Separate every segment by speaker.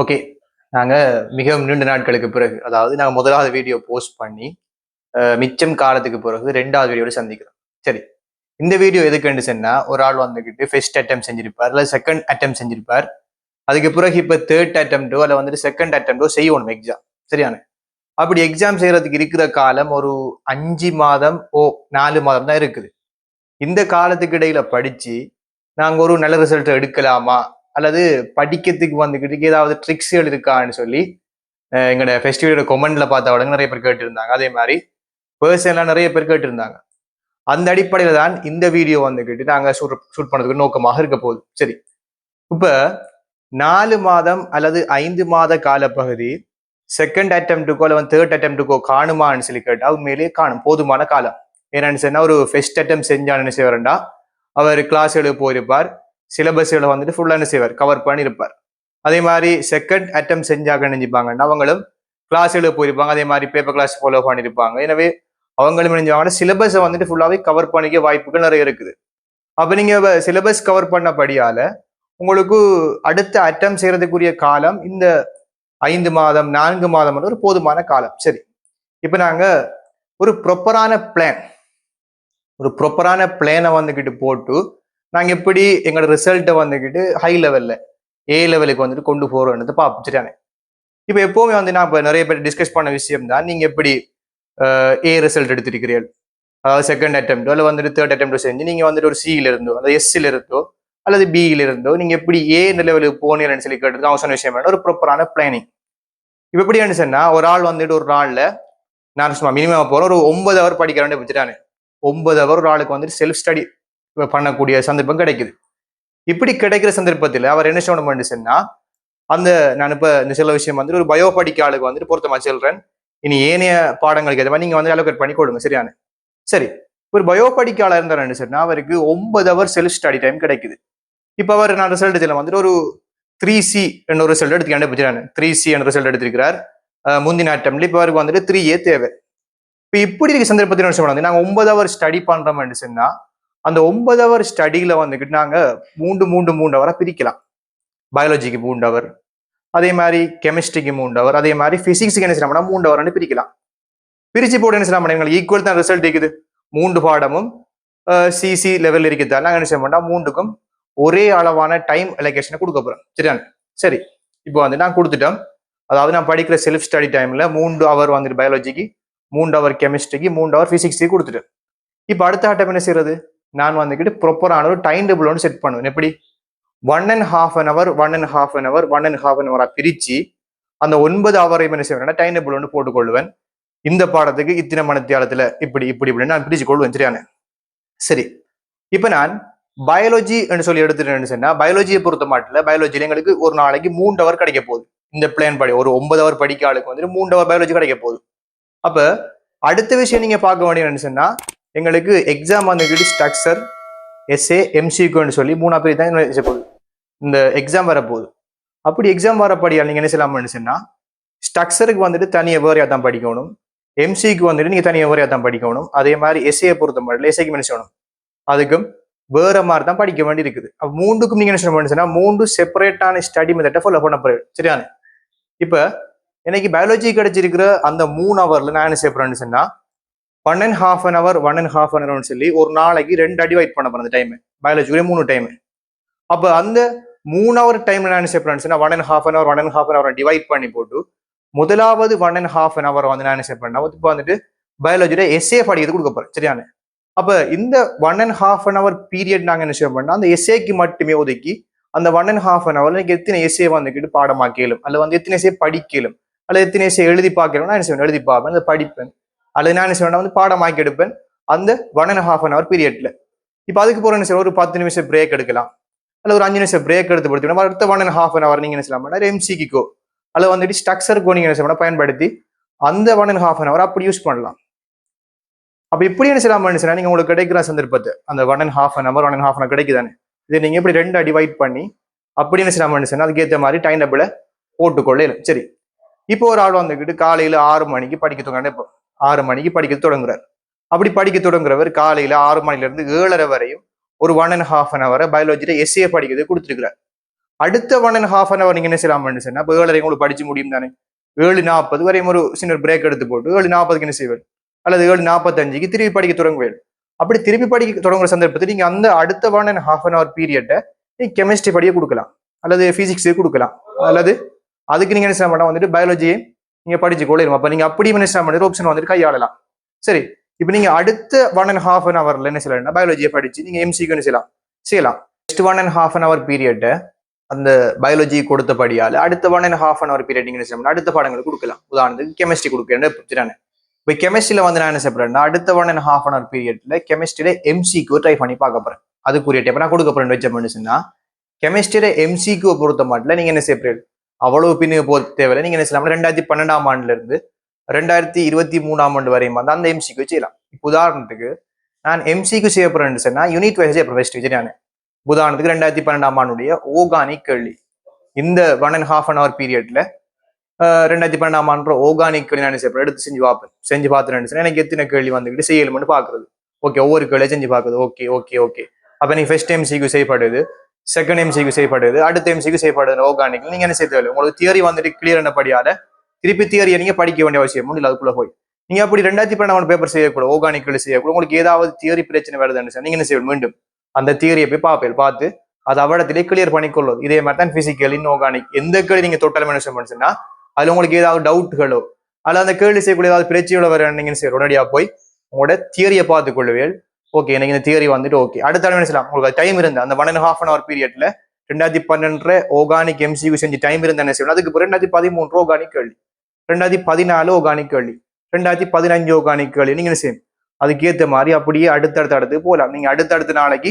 Speaker 1: Okay. நாங்கள் மிகவும் நீண்ட நாட்களுக்கு பிறகு அதாவது நாங்கள் முதலாவது வீடியோ போஸ்ட் பண்ணி மிச்சம் காலத்துக்கு பிறகு ரெண்டாவது வீடியோட சந்திக்கிறோம். சரி. இந்த வீடியோ எதுக்குன்னு சொன்னால் ஒரு ஆள் வந்துக்கிட்டு ஃபர்ஸ்ட் அட்டம் செஞ்சிருப்பார் இல்லை செகண்ட் அட்டம் செஞ்சிருப்பார். அதுக்கு பிறகு இப்போ தேர்ட் அட்டம்ப்டோ இல்லை வந்துட்டு செகண்ட் அட்டம்ப்டோ செய்யணும் எக்ஸாம் சரியான? அப்படி எக்ஸாம் செய்கிறதுக்கு இருக்கிற காலம் ஒரு அஞ்சு மாதம் ஓ நாலு மாதம் தான் இருக்குது. இந்த காலத்துக்கு இடையில படிச்சு நாங்கள் ஒரு நல்ல ரிசல்ட் எடுக்கலாமா? அல்லது படிக்கிறதுக்கு வந்துக்கிட்டு ஏதாவது ட்ரிக்ஸ்கள் இருக்கான்னு சொல்லி எங்களோட ஃபெஸ்டிவலோட கொமெண்ட்ல பார்த்த உடனே நிறைய பேர் கேட்டிருந்தாங்க. அதே மாதிரி பர்சனலாக நிறைய பேர் கேட்டிருந்தாங்க. அந்த அடிப்படையில் தான் இந்த வீடியோ வந்துக்கிட்டு நாங்கள் ஷூட் ஷூட் பண்ணதுக்கு நோக்கமாக இருக்க போகுது. சரி. இப்போ நாலு மாதம் அல்லது ஐந்து மாத காலப்பகுதி செகண்ட் அட்டம்ப்டுக்கோ அல்லது தேர்ட் அட்டம்ப்டுக்கோ காணுமான்னு சொல்லி கேட்டால் உண்மையிலேயே காணும். போதுமான காலம். ஏன்னு சொன்னா ஒரு ஃபெஸ்ட் அட்டம் செஞ்சான்னு என்ன வரண்டா அவர் கிளாஸ் எடுக்க போயிருப்பார். சிலபஸ்களை வந்துட்டு ஃபுல்லாக என்ன செய்வார்? கவர் பண்ணியிருப்பார் அதே மாதிரி செகண்ட் அட்டம் செஞ்சாக நினைஞ்சிப்பாங்கன்னா அவங்களும் கிளாஸ் போயிருப்பாங்க. அதே மாதிரி பேப்பர் கிளாஸ் ஃபாலோ பண்ணியிருப்பாங்க எனவே அவங்களும் நினைஞ்சாங்கன்னா சிலபஸை வந்துட்டு ஃபுல்லாகவே கவர் பண்ணிக்க வாய்ப்புகள் நிறைய இருக்குது. அப்போ நீங்கள் சிலபஸ் கவர் பண்ணபடியால உங்களுக்கு அடுத்த அட்டம் செய்யறதுக்குரிய காலம் இந்த ஐந்து மாதம் நான்கு மாதம் ஒரு போதுமான காலம். சரி. இப்போ நாங்கள் ஒரு ப்ரொப்பரான பிளான் ஒரு ப்ரொப்பரான பிளானை வந்துக்கிட்டு போட்டு நாங்கள் எப்படி எங்களோட ரிசல்ட்டை வந்துக்கிட்டு ஹை லெவலில் ஏ லெவலுக்கு வந்துட்டு கொண்டு போகிறோன்றது பார்ப்போம் சரியானே இப்போ எப்போவுமே வந்து நான் இப்போ நிறைய பேர் டிஸ்கஸ் பண்ண விஷயம் தான் நீங்கள் எப்படி ஏ ரிசல்ட் எடுத்திருக்கிறீர்கள்? அதாவது செகண்ட் அட்டம்ப்டோ இல்லை வந்துட்டு தேர்ட் அட்டம்ப்டோ செஞ்சு நீங்கள் வந்துட்டு ஒரு சியில் இருந்தோ அல்லது எஸ்சில் இருந்தோ அல்லது பியில் இருந்தோ நீங்கள் எப்படி ஏ லெவலுக்கு போனீங்கன்னு சொல்லி கேட்டது அவசர விஷயம் வேணும் ஒரு ப்ராப்பரான பிளானிங் இப்போ எப்படி சொன்னா ஒரு ஆள் வந்துட்டு ஒரு நாளில் நான் சும்மா மினிமம் போகிறோம் ஒரு ஒன்பது ஹவர் படிக்கிறேன்னு வச்சுட்டானே ஒன்பது ஹவர் ஒரு ஆளுக்கு வந்துட்டு செல்ஃப் ஸ்டடி பண்ணக்கூடிய சந்தர்ப்பம் கிடைக்குது. இப்படி கிடைக்கிற சந்தர்ப்பத்தில் அவர் என்ன சொல்லணும் சொன்னா அந்த நான் இப்போ இந்த சில விஷயம் வந்துட்டு ஒரு பயோ படிக்க ஆளுக்கு வந்துட்டு பொருத்தமாக சொல்றேன். இனி ஏனைய பாடங்களுக்கு ஏற்ற மாதிரி வந்து அலோகேட் பண்ணி கொடுங்க சரியான? சரி. ஒரு பயோ படிக்க ஆளா இருந்தார் சொன்னா அவருக்கு ஒன்பது ஹவர் செல்ஃப் ஸ்டடி டைம் கிடைக்குது. இப்போ அவர் நான் ரிசல்ட் சொல்ல வந்துட்டு ஒரு த்ரீ சி என்ற ஒரு ரிசல்ட் எடுத்து கண்டுபிடிச்சாரு. த்ரீ சி என்ற ரிசல்ட் எடுத்திருக்கிறார். முந்தின அட்டம்ல இப்போ அவருக்கு வந்துட்டு த்ரீ ஏ தேவை. இப்போ இப்படி இருக்க சந்தர்ப்பத்தில் என்ன சொல்லுவாங்க நாங்கள் ஒன்பது ஹவர் ஸ்டடி பண்றோம்னு சொன்னால் அந்த ஒன்பது அவர் ஸ்டடியில வந்துக்கிட்டு நாங்க மூன்று மூன்று மூன்று அவரை பிரிக்கலாம். பயாலஜிக்கு மூன்று அவர் அதே மாதிரி கெமிஸ்ட்ரிக்கு மூன்று அவர் அதே மாதிரி பிசிக்ஸுக்கு என்ன செய்யலாம் மூன்று ஹவர்னு பிரிக்கலாம். பிரிச்சு போட்டு என்ன செய்யலாம் எங்களுக்கு ஈக்குவல் தான் ரிசல்ட் இருக்குது. மூன்று பாடமும் சிசி லெவல் இருக்குதா. நாங்கள் என்ன செய்ய மாட்டோம் மூன்றுக்கும் ஒரே அளவான டைம் அலோகேஷனை கொடுக்க போகிறோம் சரியான சரி. இப்போ வந்து நான் கொடுத்துட்டேன் அதாவது நான் படிக்கிற செல்ஃப் ஸ்டடி டைமில் மூன்று அவர் வந்துட்டு பயாலஜிக்கு மூன்று அவர் கெமிஸ்ட்ரிக்கு மூன்று அவர் ஃபிசிக்ஸுக்கு கொடுத்துட்டேன் இப்போ அடுத்த ஆட்டம் என்ன செய்யறது? நான் வந்துக்கிட்டு ப்ராப்பரான ஒரு டைம் டேபிள் ஒன்று செட் பண்ணுவேன் எப்படி? One and half an hour one and half an hour one and half an அவராக பிரிச்சு அந்த ஒன்பது அவரை என்ன செய்வேன் டைம் டேபிள் ஒன்று போட்டுக்கொள்வேன். இந்த பாடத்துக்கு இத்தனை மனத்தியாலத்துல இப்படி இப்படி இப்படின்னு நான் பிரிச்சு கொள்வேன் சரியான சரி. இப்போ நான் பயாலஜி என்று சொல்லி எடுத்துட்டேன்னு சொன்னா பயாலஜியை பொறுத்த மாட்டில் பயாலஜியில் எங்களுக்கு ஒரு நாளைக்கு மூன்று அவர் கிடைக்க போகுது. இந்த பிளான் படி ஒரு ஒன்பது அவர் படிக்க ஆளுக்கு வந்துட்டு மூன்று ஹவர் பயாலஜி கிடைக்க போகுது. அப்ப அடுத்த விஷயம் நீங்க பார்க்க வேண்டியது சொன்னா எங்களுக்கு எக்ஸாம் வந்துக்கிட்டு ஸ்ட்ரக்சர் எஸ்ஏ எம்சிக்யூன்னு சொல்லி மூணா பேர் தான் என்ன போகுது. இந்த எக்ஸாம் வரப்போகுது. அப்படி எக்ஸாம் வரப்படியால் நீங்கள் என்ன செய்யலாம்னு சொன்னால் ஸ்ட்ரக்சருக்கு வந்துட்டு தனியாக வேறையாக தான் படிக்கணும். எம்சிக்கு வந்துட்டு நீங்கள் தனியாக வேறையாக தான் படிக்கணும். அதே மாதிரி எஸ்ஏ பொறுத்த மாதிரி எஸ்ஏக்கு என்ன செய்யணும் அதுக்கும் வேற மாதிரி தான் படிக்க வேண்டி இருக்குது. அப்போ மூன்றுக்கும் நீங்கள் என்ன செய்யணும் சொன்னா மூன்று செப்பரேட்டான ஸ்டடி மெத்தட்டை ஃபாலோ பண்ண போகிறேன் சரியான இப்போ எனக்கு பயாலஜி கிடைச்சிருக்கிற அந்த மூணு ஹவரில் நான் என்ன செய்யப்படுறேன்னு சொன்னா one and half an hour one and half an அவர்னு சொல்லி ஒரு நாளைக்கு ரெண்டு டிவைட் பண்ண போறேன் அந்த டைம் பயாலஜிக்குரிய மூணு டைம் அப்ப அந்த மூணு ஹவர் டைம் நான் என்ன செய்யப்படுறேன்னு சொன்னா one and half an hour one and half an hour divide பண்ணி போட்டு முதலாவது one and half an hour வந்து நான் என்ன பண்ணேன் இப்போ வந்துட்டு பயாலஜியோட எஸ்ஏ படிக்கிறது கொடுக்க போறேன். சரியான அப்ப இந்த one and half an hour period நாங்க என்ன செய்ய பண்ணோம் அந்த எஸ்ஏக்கு மட்டுமே ஒதுக்கி அந்த ஒன் அண்ட் ஹாஃப் அன் அவர்ல எனக்கு எத்தனை எஸ்ஏ வந்துக்கிட்டு பாடமாக்கலும் அல்ல வந்து எத்தனை எஸ்ஏ படிக்கலும் அல்ல எத்தனை எஸ்ஏ எழுதி பார்க்கணும் என்ன செய்வேன் எழுதி பார்ப்பேன் அதை படிப்பேன். அல்லது நான் என்ன செய்வேன் வந்து பாடமாக்கி எடுப்பேன். அந்த one and half an hour பீரியட்ல இப்போ அதுக்கு போகிற என்ன ஒரு பத்து நிமிஷம் பிரேக் எடுக்கலாம். அல்ல ஒரு அஞ்சு நிமிஷம் பிரேக் எடுத்து படுத்திக்கணும் அடுத்த one and half an hour நீங்க என்ன செய்யலாம்? எம்சிக்கோ அல்ல வந்துட்டு ஸ்ட்ரக்சருக்கோ நீங்கள் என்ன செய்யலாம்? பயன்படுத்தி அந்த one and half an hour அப்படி யூஸ் பண்ணலாம். அப்போ இப்படி என்ன செய்யலாம்? சொன்னா நீங்க உங்களுக்கு கிடைக்கிற சந்தர்ப்பத்தை அந்த one and half an hour one and half an கிடைக்குதானே? இதை நீங்க எப்படி ரெண்டா டிவைட் பண்ணி அப்படி என்ன செய்யலாம்? சொன்னா அதுக்கேற்ற மாதிரி டைம் டேபிளை போட்டுக்கொள்ளே சரி. இப்போ ஒரு ஆள் வந்துக்கிட்டு காலையில ஆறு மணிக்கு படிக்க தொடங்க இப்போ ஆறு மணிக்கு படிக்க தொடங்குறார். அப்படி படிக்க தொடங்குறவர் காலையில ஆறு மணில இருந்து ஏழரை வரையும் ஒரு ஒன் அண்ட் ஹாஃப் அன் அவரை பயாலஜியில எஸ்ஏ படிக்கிறது கொடுத்துருக்கிறார். அடுத்த one and half an hour நீங்க என்ன செய்யலாம்னு சொன்னா இப்போ ஏழரை உங்களுக்கு படிச்சு முடியும் தானே? ஏழு நாற்பது வரையும் ஒரு சின்ன பிரேக் எடுத்து போட்டு ஏழு நாற்பதுக்கு என்ன செய்வேன் அல்லது ஏழு நாற்பத்தஞ்சுக்கு திருப்பி படிக்க தொடங்குவேன் அப்படி திருப்பி படிக்க தொடங்குற சந்தர்ப்பத்தில் நீங்க அந்த அடுத்த one and half an hour பீரியட்டை நீங்க கெமிஸ்ட்ரி படியே கொடுக்கலாம். அல்லது பிசிக்ஸே கொடுக்கலாம். அல்லது அதுக்கு நீங்க என்ன செய்ய மாட்டோம்? வந்துட்டு பயாலஜியை நீங்க படிச்சு கொள்ளிடும் அப்ப நீங்க அப்படி மினிஸ்டர் செய்ய ஆப்ஷன் வந்துட்டு கையாளலாம். சரி. இப்போ நீங்க அடுத்த ஒன் அண்ட் ஹாஃப் அன் ஹவர்ல என்ன செய்யலாம்? பயாலஜியை படிச்சு நீங்க எம்சிக்குன்னு செய்யலாம். செய்யலாம். Next one and half an hour பீரியட்டை அந்த பயாலஜி கொடுத்தபடியால் அடுத்த one and half an hour period நீங்கள் என்ன செய்யணும் அடுத்த பாடங்கள் கொடுக்கலாம். உதாரணத்துக்கு கெமிஸ்ட்ரி கொடுக்கிறேன்னு நான் இப்போ கெமிஸ்ட்ரியில வந்து நான் என்ன செய்யப்படுறேன்னா அடுத்த one and half an hour பீரியட்ல கெமிஸ்ட்ரியில எம்சிக்கு ட்ரை பண்ணி பார்க்க போறேன். அதுக்குரிய டைப் நான் கொடுக்க போறேன். வச்ச மனுஷன்னா கெமிஸ்ட்ரியில எம்சிக்கு பொறுத்த மாட்டில் நீங்க என்ன செய்யப்படுறீங்க அவ்வளவு பின்னுக்கு போக தேவையில்லை. நீங்க என்ன செய்யலாம்? ரெண்டாயிரத்தி பன்னெண்டாம் ஆண்டுல இருந்து ரெண்டாயிரத்தி இருபத்தி மூணாம் ஆண்டு வரையும் வந்து அந்த எம்சிக்கு செய்யலாம். இப்போ உதாரணத்துக்கு நான் எம்சிக்கு செய்ய போறேன்னு சொன்னா யூனிட் வைஸ் செய்ய ஃபர்ஸ்ட் நான். உதாரணத்துக்கு ரெண்டாயிரத்தி பன்னெண்டாம் ஆண்டுடைய ஓகானிக் கேள்வி. இந்த one and half an hour பீரியட்ல ரெண்டாயிரத்தி பன்னெண்டாம் ஆண்டு ஓகானிக் கேள்வி நான் செய்ய எடுத்து செஞ்சு பார்ப்பேன் செஞ்சு பார்த்துட்டு எனக்கு எத்தனை கேள்வி வந்துக்கிட்டு செய்யலும்னு பாக்குறது ஓகே ஒவ்வொரு கேள்வியும் செஞ்சு பார்க்குறது. ஓகே ஓகே ஓகே அப்ப நீ ஃபர்ஸ்ட் எம்சிக்கு செய்யப்படுது செகண்ட் எம்சிக்கு செய்யப்படுது அடுத்த எம்சிக்கு செய்யப்படுது ஓகானிக் நீங்க என்ன செய்ய தேவையில்லை. உங்களுக்கு தியரி வந்துட்டு கிளியர் பண்ணபடியால திருப்பி தியரியை நீங்க படிக்க வேண்டிய அவசியம். இல்லை அதுக்குள்ள போய். நீங்க அப்படி ரெண்டாயிரத்தி பன்னெண்டு பேப்பர் செய்யக்கூடாது. ஓகானிக்கல் செய்யக்கூடாது. உங்களுக்கு ஏதாவது தியரி பிரச்சனை வருதுன்னு சொன்னா நீங்க என்ன செய்யணும் மீண்டும் அந்த தியரியை போய் பார்ப்பேன். பார்த்து அது அவடத்திலே கிளியர் பண்ணிக்கொள்ளும் இதே மாதிரி தான் பிசிக்கல் இன்ஆர்கானிக் எந்த கேள்வி நீங்க தொட்டாலும் என்ன பண்ணுச்சுன்னா அதுல உங்களுக்கு ஏதாவது டவுட்டுகளோ அல்ல அந்த கேள்வி செய்யக்கூடிய ஏதாவது பிரச்சனைகளோ வர நீங்க என்ன செய்யணும் உடனடியாக போய் உங்களோட தியரியை பார்த்து கொள்ளுவேன் ஓகே எனக்கு இந்த தியரி வந்துட்டு ஓகே அடுத்த என்ன செய்யலாம்? உங்களுக்கு டைம் இருந்தா அந்த one and half an hour பீரியட்ல ரெண்டாயிரத்தி பன்னெண்டு ஓகானிக் எம்சிக்கு செஞ்சு டைம் இருந்தா என்ன செய்யணும்? அதுக்கு ரெண்டாயிரத்தி பதிமூன்று ஓகானிக் கேள்வி ரெண்டாயிரத்தி பதினாலு ஓகானிக் கேள்வி ரெண்டாயிரத்தி பதினஞ்சு ஓகானிக் கேள்வி நீங்க என்ன செய்யும் அதுக்கேற்ற மாதிரி அப்படியே அடுத்தடுத்து அடுத்து போகலாம். நீங்க அடுத்தடுத்த நாளைக்கு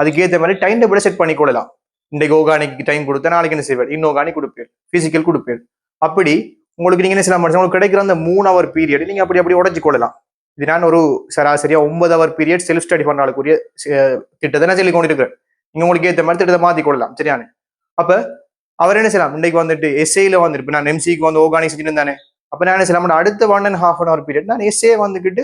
Speaker 1: அதுக்கேற்ற மாதிரி டைம் டேபிள செட் பண்ணி கொள்ளலாம். இன்றைக்கு ஓகானிக்கு டைம் கொடுத்தா நாளைக்கு என்ன செய்வார் இன்னொகானிக் கொடுப்பேன். பிசிக்கல் கொடுப்பேன். அப்படி உங்களுக்கு நீங்க என்ன செய்யலாம்? உங்களுக்கு கிடைக்கிற அந்த மூணு அவர் பீரியட் நீங்க அப்படி அப்படி உடச்சு கொள்ளலாம். இது நான் ஒரு சராசரியா ஒன்பது அவர் பீரியட் செல்ஃப் ஸ்டடி பண்ணாலுக்குரிய திட்டத்தை நான் சொல்லி கொண்டு இருக்கிறேன் நீங்க உங்களுக்கு ஏற்ற மாதிரி திட்டத்தை மாத்தி கொள்ளலாம் சரியான? அப்ப அவர் என்ன செய்யலாம்? இன்னைக்கு வந்துட்டு எஸ்ஏல வந்துருப்பேன் நான் எம்சிக்கு வந்து ஓகானிக் செஞ்சுட்டு தானே? அப்ப நான் என்ன செய்யலாம் அடுத்த one and half an hour period நான் எஸ்ஏ வந்துக்கிட்டு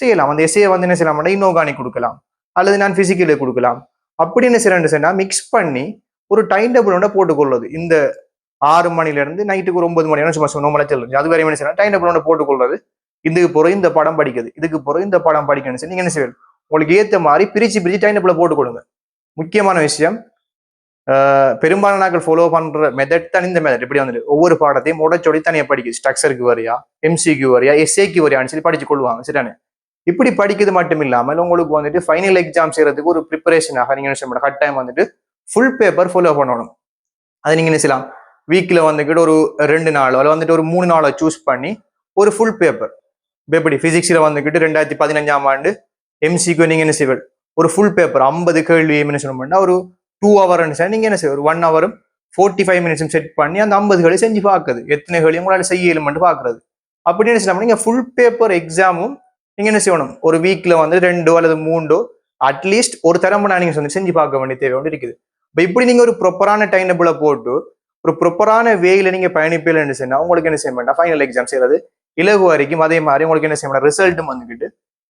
Speaker 1: செய்யலாம். அந்த எஸ்ஏ வந்து என்ன செய்யலாம் இன்னோகானிக் கொடுக்கலாம். அல்லது நான் பிசிக்கலே கொடுக்கலாம். அப்படி என்ன செய்யறேன் சொன்னா மிக்ஸ் பண்ணி ஒரு டைம் டேபிளோட போட்டுக்கொள்வது. இந்த ஆறு மணில இருந்து நைட்டுக்கு ஒரு ஒன்பது மணி வரை சும்மா நோமலா சொல்லுங்க அது வரையும் என்ன செய்யலாம்? டைம் டேபிளோட போட்டுக்கொள்வது. இதுக்கு பிறகு இந்த படம் படிக்குது இதுக்கு பிறகு இந்த படம் படிக்கணும்னு சொல்லி நீங்க என்ன செய்வீங்க உங்களுக்கு ஏத்த மாதிரி பிரிச்சு பிரிச்சு டைம் போட்டு கொடுங்க. முக்கியமான விஷயம் பெரும்பாலான நாட்கள் ஃபாலோ பண்ற மெத்தட் தான் இந்த மெத்தட் இப்படி வந்துட்டு ஒவ்வொரு பாடத்தையும் உடச்சொடி தனியாக படிக்குது ஸ்ட்ரக்சருக்கு வரியா எம்சிக்கு வரியா எஸ்ஏக்கு வரியான்னு சொல்லி படிச்சு கொள்வாங்க. சரிதானே? இப்படி படிக்கிறது மட்டும் இல்லாமல் உங்களுக்கு வந்துட்டு ஃபைனல் எக்ஸாம் செய்யறதுக்கு ஒரு ப்ரிப்பரேஷனாக நீங்க என்ன செய்ய டைம் வந்துட்டு ஃபுல் பேப்பர் ஃபாலோ பண்ணணும். அதை நீங்க என்ன செய்யலாம்? வீக்ல வந்துக்கிட்டு ஒரு ரெண்டு நாளோ அல்ல வந்துட்டு ஒரு மூணு நாளோ சூஸ் பண்ணி ஒரு ஃபுல் பேப்பர் எப்படி ஃபிசிக்ஸில் வந்துக்கிட்டு ரெண்டாயிரத்தி பதினஞ்சாம் ஆண்டு எம்சிக்கு நீங்க என்ன செய்வீங்க ஒரு ஃபுல் பேப்பர் ஐம்பது கேள்வி என்ன சொல்லணும்னா ஒரு டூ ஹவர்னு சார் நீங்கள் என்ன செய்வது ஒரு ஒன் ஹவரும் ஃபோர்ட்டி ஃபைவ் மினிட்ஸும் செட் பண்ணி அந்த ஐம்பது கேள்வி செஞ்சு பார்க்குறது. எத்தனை கேள்வி உங்களால் செய்ய இயலுமெண்ட் பார்க்குறது. அப்படி என்ன செய்யலாம் நீங்கள் ஃபுல் பேப்பர் எக்ஸாமும் நீங்கள் என்ன செய்யணும்? ஒரு வீக்கில் வந்து ரெண்டோ அல்லது மூண்டோ அட்லீஸ்ட் ஒரு தரம் நீங்கள் வந்து செஞ்சு பார்க்க வேண்டிய தேவை ஒன்று இருக்குது. இப்போ இப்படி நீங்கள் ஒரு ப்ராப்பரான டைம் டேபிள போட்டு ஒரு ப்ராப்பரான வேயில் நீங்கள் பயணிப்பீங்கன்னு சொன்னால் உங்களுக்கு என்ன செய்ய வேண்டாம் ஃபைனல் எக்ஸாம் செய்கிறது இலகு வரைக்கும் அதே மாதிரி உங்களுக்கு என்ன செய்யணும் ரிசல்ட்டும் வந்துக்கிட்டு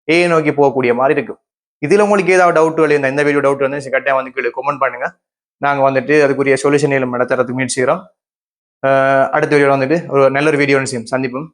Speaker 1: ஏ நோக்கி போகக்கூடிய மாதிரி இருக்கும். இதில் உங்களுக்கு ஏதாவது டவுட் இருந்தால் இந்த வீடியோ டவுட் வந்து கட்டாயம் வந்து கீழே கமெண்ட் பண்ணுங்க. நாங்கள் வந்துட்டு அதுக்குரிய சொல்யூஷன் நடத்துறதுக்கு முயற்சிக்கிறோம் அடுத்த வீடியோ வந்துட்டு ஒரு நல்ல ஒரு வீடியோ சந்திப்போம்.